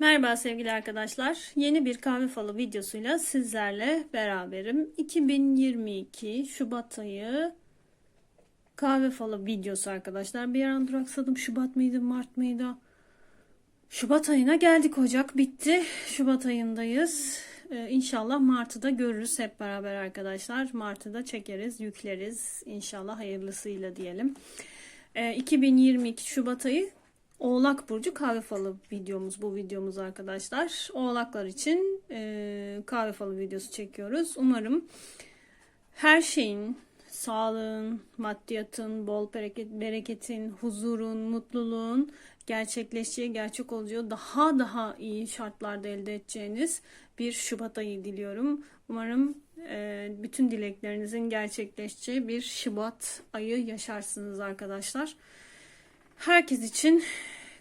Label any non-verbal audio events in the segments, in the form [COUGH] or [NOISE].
Merhaba sevgili arkadaşlar. Yeni bir kahve falı videosuyla sizlerle beraberim. 2022 Şubat ayı kahve falı videosu arkadaşlar. Bir an duraksadım. Şubat mıydı, Mart mıydı? Şubat ayına geldik. Ocak bitti. Şubat ayındayız. Ee, inşallah Mart'ı da görürüz hep beraber arkadaşlar. Mart'ı da çekeriz, yükleriz. İnşallah hayırlısıyla diyelim. Ee, 2022 Şubat ayı Oğlak Burcu kahve falı videomuz bu videomuz arkadaşlar. Oğlaklar için e, kahve falı videosu çekiyoruz. Umarım her şeyin, sağlığın, maddiyatın, bol bereket, bereketin, huzurun, mutluluğun gerçekleşeceği, gerçek olacağı daha daha iyi şartlarda elde edeceğiniz bir Şubat ayı diliyorum. Umarım e, bütün dileklerinizin gerçekleşeceği bir Şubat ayı yaşarsınız arkadaşlar. Herkes için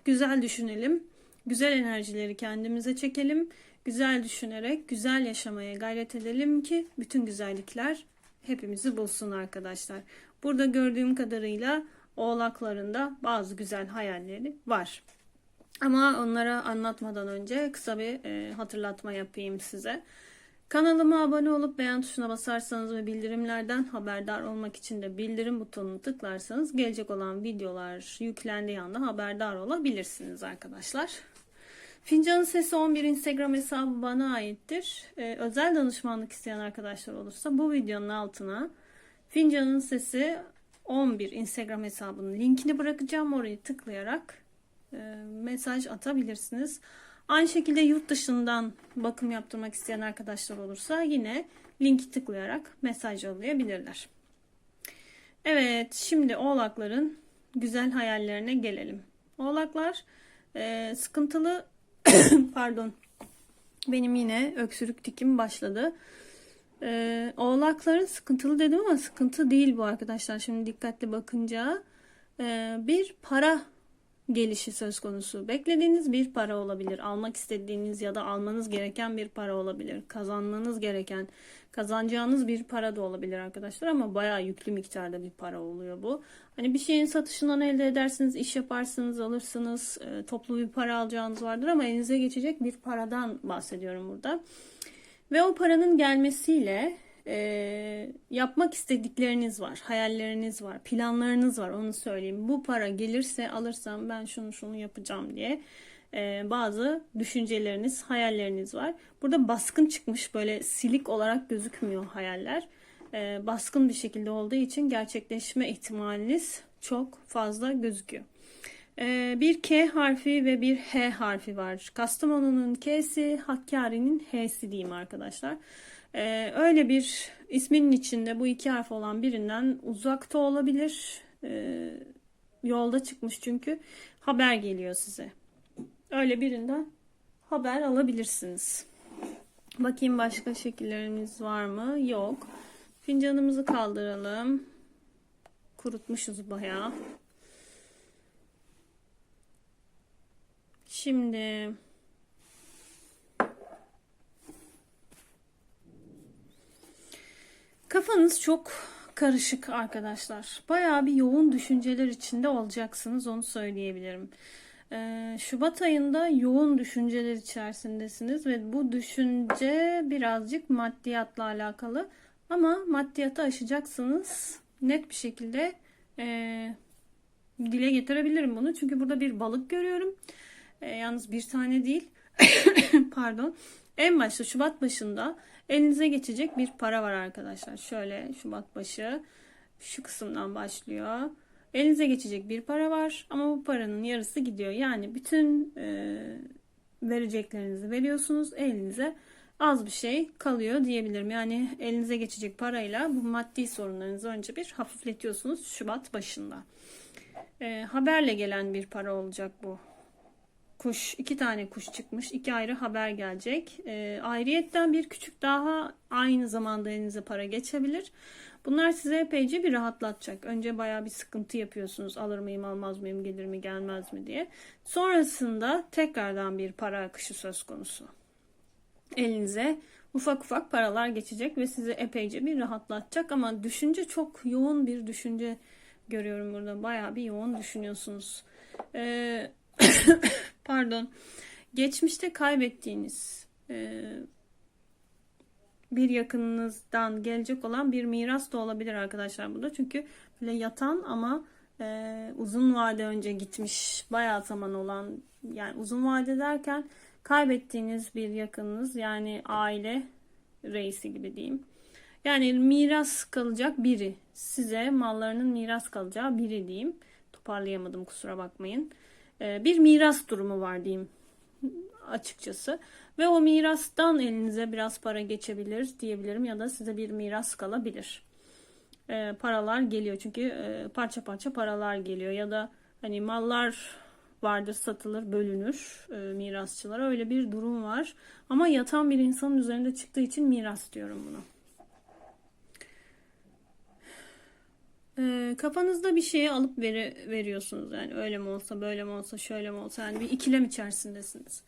güzel düşünelim. Güzel enerjileri kendimize çekelim. Güzel düşünerek güzel yaşamaya gayret edelim ki bütün güzellikler hepimizi bulsun arkadaşlar. Burada gördüğüm kadarıyla oğlaklarında bazı güzel hayalleri var. Ama onlara anlatmadan önce kısa bir e, hatırlatma yapayım size. Kanalıma abone olup beğen tuşuna basarsanız ve bildirimlerden haberdar olmak için de bildirim butonunu tıklarsanız gelecek olan videolar yüklendiği anda haberdar olabilirsiniz arkadaşlar. Fincanın Sesi 11 Instagram hesabı bana aittir. Ee, özel danışmanlık isteyen arkadaşlar olursa bu videonun altına Fincanın Sesi 11 Instagram hesabının linkini bırakacağım. Orayı tıklayarak e, mesaj atabilirsiniz. Aynı şekilde yurt dışından bakım yaptırmak isteyen arkadaşlar olursa yine linki tıklayarak mesaj yollayabilirler. Evet şimdi oğlakların güzel hayallerine gelelim. Oğlaklar e, sıkıntılı [COUGHS] pardon benim yine öksürük tikim başladı. E, oğlakların sıkıntılı dedim ama sıkıntı değil bu arkadaşlar. Şimdi dikkatli bakınca e, bir para gelişi söz konusu. Beklediğiniz bir para olabilir. Almak istediğiniz ya da almanız gereken bir para olabilir. Kazanmanız gereken, kazanacağınız bir para da olabilir arkadaşlar ama bayağı yüklü miktarda bir para oluyor bu. Hani bir şeyin satışından elde edersiniz, iş yaparsınız, alırsınız, e, toplu bir para alacağınız vardır ama elinize geçecek bir paradan bahsediyorum burada. Ve o paranın gelmesiyle e, yapmak istedikleriniz var, hayalleriniz var, planlarınız var onu söyleyeyim. Bu para gelirse alırsam ben şunu şunu yapacağım diye e, bazı düşünceleriniz, hayalleriniz var. Burada baskın çıkmış böyle silik olarak gözükmüyor hayaller. E, baskın bir şekilde olduğu için gerçekleşme ihtimaliniz çok fazla gözüküyor. E, bir K harfi ve bir H harfi var. Kastamonu'nun K'si, Hakkari'nin H'si diyeyim arkadaşlar. Ee, öyle bir isminin içinde bu iki harf olan birinden uzakta olabilir. Ee, yolda çıkmış çünkü haber geliyor size. Öyle birinden haber alabilirsiniz. Bakayım başka şekillerimiz var mı? Yok. Fincanımızı kaldıralım. Kurutmuşuz bayağı. Şimdi Kafanız çok karışık arkadaşlar. Bayağı bir yoğun düşünceler içinde olacaksınız onu söyleyebilirim. Ee, Şubat ayında yoğun düşünceler içerisindesiniz ve bu düşünce birazcık maddiyatla alakalı. Ama maddiyatı aşacaksınız. Net bir şekilde e, dile getirebilirim bunu. Çünkü burada bir balık görüyorum. E, yalnız bir tane değil. [COUGHS] Pardon. En başta Şubat başında elinize geçecek bir para var arkadaşlar. Şöyle Şubat başı şu kısımdan başlıyor. Elinize geçecek bir para var ama bu paranın yarısı gidiyor. Yani bütün e, vereceklerinizi veriyorsunuz. Elinize az bir şey kalıyor diyebilirim. Yani elinize geçecek parayla bu maddi sorunlarınızı önce bir hafifletiyorsunuz Şubat başında. E, haberle gelen bir para olacak bu kuş, iki tane kuş çıkmış. iki ayrı haber gelecek. E, ayrıyetten bir küçük daha aynı zamanda elinize para geçebilir. Bunlar size epeyce bir rahatlatacak. Önce baya bir sıkıntı yapıyorsunuz. Alır mıyım, almaz mıyım, gelir mi, gelmez mi diye. Sonrasında tekrardan bir para akışı söz konusu. Elinize ufak ufak paralar geçecek ve sizi epeyce bir rahatlatacak. Ama düşünce çok yoğun bir düşünce görüyorum burada. Baya bir yoğun düşünüyorsunuz. Eee Pardon. Geçmişte kaybettiğiniz e, bir yakınınızdan gelecek olan bir miras da olabilir arkadaşlar burada. Çünkü böyle yatan ama e, uzun vade önce gitmiş bayağı zaman olan yani uzun vade derken kaybettiğiniz bir yakınınız yani aile reisi gibi diyeyim. Yani miras kalacak biri. Size mallarının miras kalacağı biri diyeyim. Toparlayamadım kusura bakmayın. E, bir miras durumu var diyeyim açıkçası. Ve o mirastan elinize biraz para geçebilir diyebilirim ya da size bir miras kalabilir. E, paralar geliyor çünkü e, parça parça paralar geliyor ya da hani mallar vardır satılır bölünür e, mirasçılara öyle bir durum var. Ama yatan bir insanın üzerinde çıktığı için miras diyorum buna. Kafanızda bir şeyi alıp veri, veriyorsunuz yani öyle mi olsa böyle mi olsa şöyle mi olsa yani bir ikilem içerisindesiniz.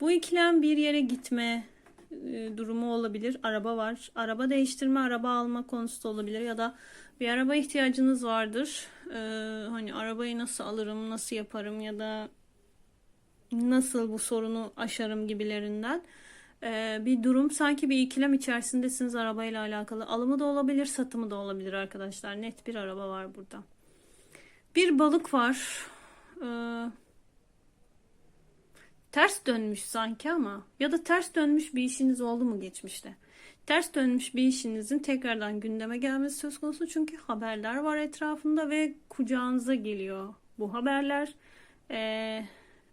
Bu ikilem bir yere gitme e, durumu olabilir. Araba var. Araba değiştirme, araba alma konusu da olabilir ya da bir araba ihtiyacınız vardır. E, hani arabayı nasıl alırım, nasıl yaparım ya da nasıl bu sorunu aşarım gibilerinden e, bir durum. Sanki bir ikilem içerisindesiniz arabayla alakalı. Alımı da olabilir, satımı da olabilir arkadaşlar. Net bir araba var burada. Bir balık var. Eee Ters dönmüş sanki ama ya da ters dönmüş bir işiniz oldu mu geçmişte? Ters dönmüş bir işinizin tekrardan gündeme gelmesi söz konusu çünkü haberler var etrafında ve kucağınıza geliyor bu haberler. Ee,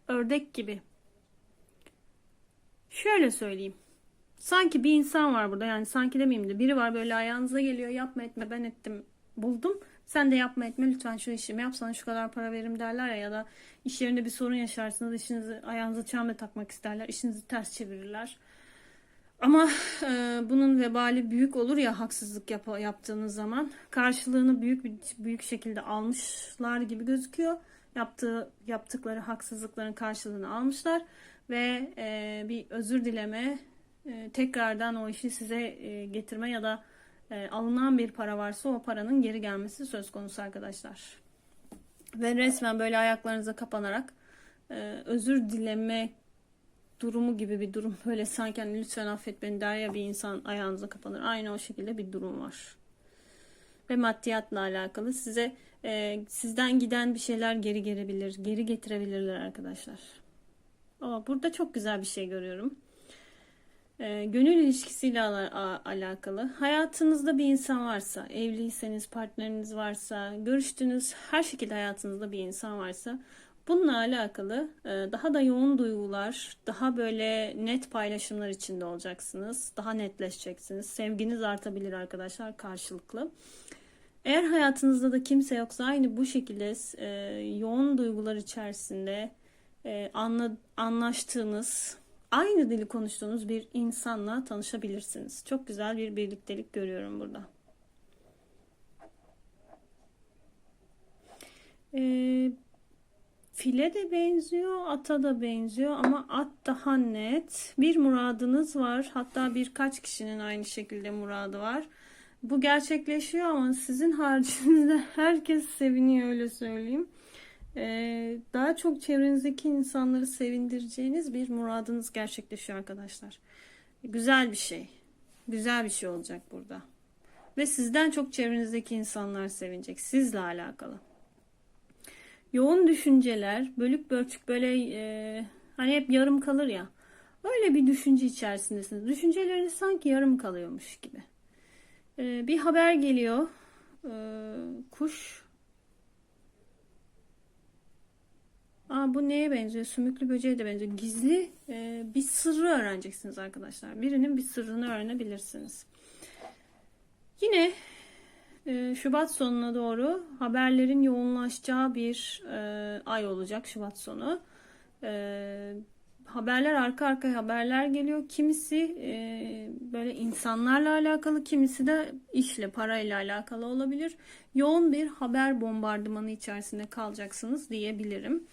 ördek gibi. Şöyle söyleyeyim. Sanki bir insan var burada yani sanki demeyeyim de biri var böyle ayağınıza geliyor yapma etme ben ettim buldum sen de yapma etme lütfen şu işimi yap sana şu kadar para veririm derler ya ya da iş yerinde bir sorun yaşarsınız işinizi ayağınıza çamle takmak isterler işinizi ters çevirirler. Ama e, bunun vebali büyük olur ya haksızlık yap yaptığınız zaman karşılığını büyük büyük şekilde almışlar gibi gözüküyor. Yaptığı yaptıkları haksızlıkların karşılığını almışlar ve e, bir özür dileme e, tekrardan o işi size e, getirme ya da e, alınan bir para varsa o paranın geri gelmesi söz konusu arkadaşlar. Ve resmen böyle ayaklarınıza kapanarak e, özür dileme durumu gibi bir durum. [LAUGHS] Böyle sanki hani lütfen affet beni der ya bir insan ayağınıza kapanır. Aynı o şekilde bir durum var. Ve maddiyatla alakalı size e, sizden giden bir şeyler geri gelebilir, geri getirebilirler arkadaşlar. Ama burada çok güzel bir şey görüyorum. E, gönül ilişkisiyle al- alakalı. Hayatınızda bir insan varsa, evliyseniz, partneriniz varsa, görüştüğünüz her şekilde hayatınızda bir insan varsa bununla alakalı e, daha da yoğun duygular, daha böyle net paylaşımlar içinde olacaksınız. Daha netleşeceksiniz. Sevginiz artabilir arkadaşlar karşılıklı. Eğer hayatınızda da kimse yoksa aynı bu şekilde e, yoğun duygular içerisinde e, anla, anlaştığınız, aynı dili konuştuğunuz bir insanla tanışabilirsiniz. Çok güzel bir birliktelik görüyorum burada. Ee, file de benziyor, ata da benziyor ama at daha net. Bir muradınız var. Hatta birkaç kişinin aynı şekilde muradı var. Bu gerçekleşiyor ama sizin haricinizde [LAUGHS] herkes seviniyor öyle söyleyeyim. Ee, daha çok çevrenizdeki insanları sevindireceğiniz bir muradınız gerçekleşiyor arkadaşlar. Güzel bir şey. Güzel bir şey olacak burada. Ve sizden çok çevrenizdeki insanlar sevinecek. Sizle alakalı. Yoğun düşünceler, bölük bölçük böyle e, hani hep yarım kalır ya. Öyle bir düşünce içerisindesiniz. Düşünceleriniz sanki yarım kalıyormuş gibi. E, bir haber geliyor. E, kuş Aa, bu neye benziyor? Sümüklü böceğe de benziyor. Gizli e, bir sırrı öğreneceksiniz arkadaşlar. Birinin bir sırrını öğrenebilirsiniz. Yine e, Şubat sonuna doğru haberlerin yoğunlaşacağı bir e, ay olacak Şubat sonu. E, haberler arka arkaya haberler geliyor. Kimisi e, böyle insanlarla alakalı, kimisi de işle, parayla alakalı olabilir. Yoğun bir haber bombardımanı içerisinde kalacaksınız diyebilirim.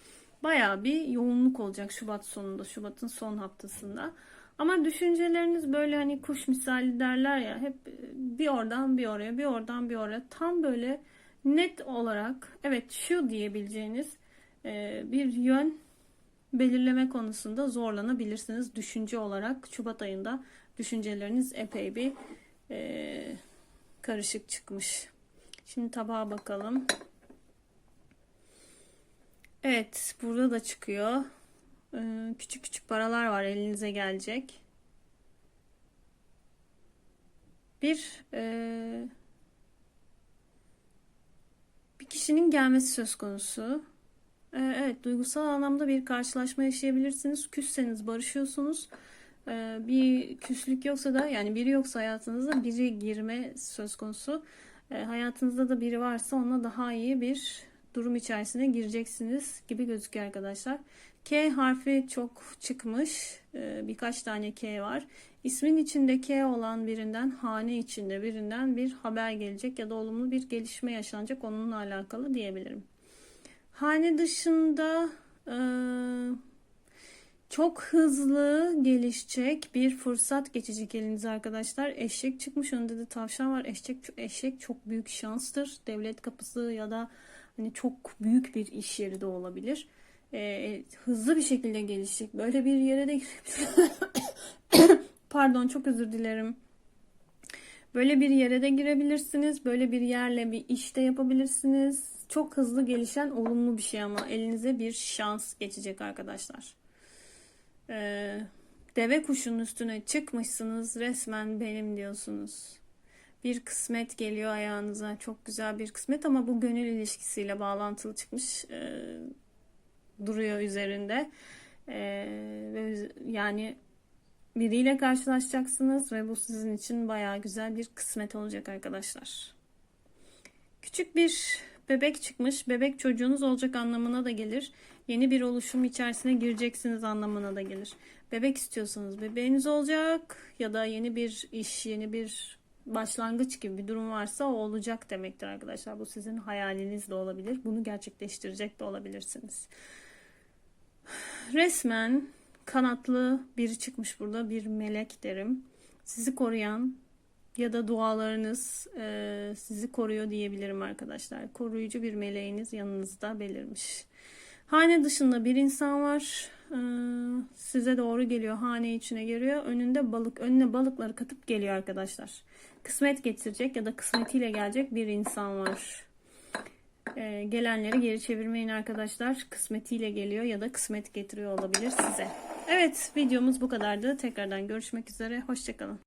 Baya bir yoğunluk olacak Şubat sonunda, Şubat'ın son haftasında. Ama düşünceleriniz böyle hani kuş misali derler ya hep bir oradan bir oraya, bir oradan bir oraya tam böyle net olarak evet şu diyebileceğiniz bir yön belirleme konusunda zorlanabilirsiniz. Düşünce olarak Şubat ayında düşünceleriniz epey bir e, karışık çıkmış. Şimdi tabağa bakalım. Evet, burada da çıkıyor. Ee, küçük küçük paralar var elinize gelecek. Bir e, bir kişinin gelmesi söz konusu. Ee, evet, duygusal anlamda bir karşılaşma yaşayabilirsiniz. Küsseniz barışıyorsunuz. Ee, bir küslük yoksa da yani biri yoksa hayatınızda biri girme söz konusu. Ee, hayatınızda da biri varsa onunla daha iyi bir durum içerisine gireceksiniz gibi gözüküyor arkadaşlar. K harfi çok çıkmış. Birkaç tane K var. İsmin içinde K olan birinden, hane içinde birinden bir haber gelecek ya da olumlu bir gelişme yaşanacak onunla alakalı diyebilirim. Hane dışında e, çok hızlı gelişecek bir fırsat geçecek elinize arkadaşlar. Eşek çıkmış önünde de tavşan var. Eşek, eşek çok büyük şanstır. Devlet kapısı ya da hani çok büyük bir iş yeri de olabilir. Ee, hızlı bir şekilde gelişecek. Böyle bir yere de [COUGHS] Pardon çok özür dilerim. Böyle bir yere de girebilirsiniz. Böyle bir yerle bir işte yapabilirsiniz. Çok hızlı gelişen olumlu bir şey ama elinize bir şans geçecek arkadaşlar. Ee, deve kuşunun üstüne çıkmışsınız resmen benim diyorsunuz. Bir kısmet geliyor ayağınıza. Çok güzel bir kısmet ama bu gönül ilişkisiyle bağlantılı çıkmış. Ee, duruyor üzerinde. Ee, yani biriyle karşılaşacaksınız ve bu sizin için bayağı güzel bir kısmet olacak arkadaşlar. Küçük bir bebek çıkmış. Bebek çocuğunuz olacak anlamına da gelir. Yeni bir oluşum içerisine gireceksiniz anlamına da gelir. Bebek istiyorsanız bebeğiniz olacak ya da yeni bir iş, yeni bir başlangıç gibi bir durum varsa o olacak demektir arkadaşlar. Bu sizin hayaliniz de olabilir. Bunu gerçekleştirecek de olabilirsiniz. Resmen kanatlı biri çıkmış burada. Bir melek derim. Sizi koruyan ya da dualarınız e, sizi koruyor diyebilirim arkadaşlar. Koruyucu bir meleğiniz yanınızda belirmiş. Hane dışında bir insan var. Ee, size doğru geliyor. Hane içine giriyor. Önünde balık, önüne balıkları katıp geliyor arkadaşlar. Kısmet getirecek ya da kısmetiyle gelecek bir insan var. Ee, gelenleri geri çevirmeyin arkadaşlar. Kısmetiyle geliyor ya da kısmet getiriyor olabilir size. Evet videomuz bu kadardı. Tekrardan görüşmek üzere. Hoşçakalın.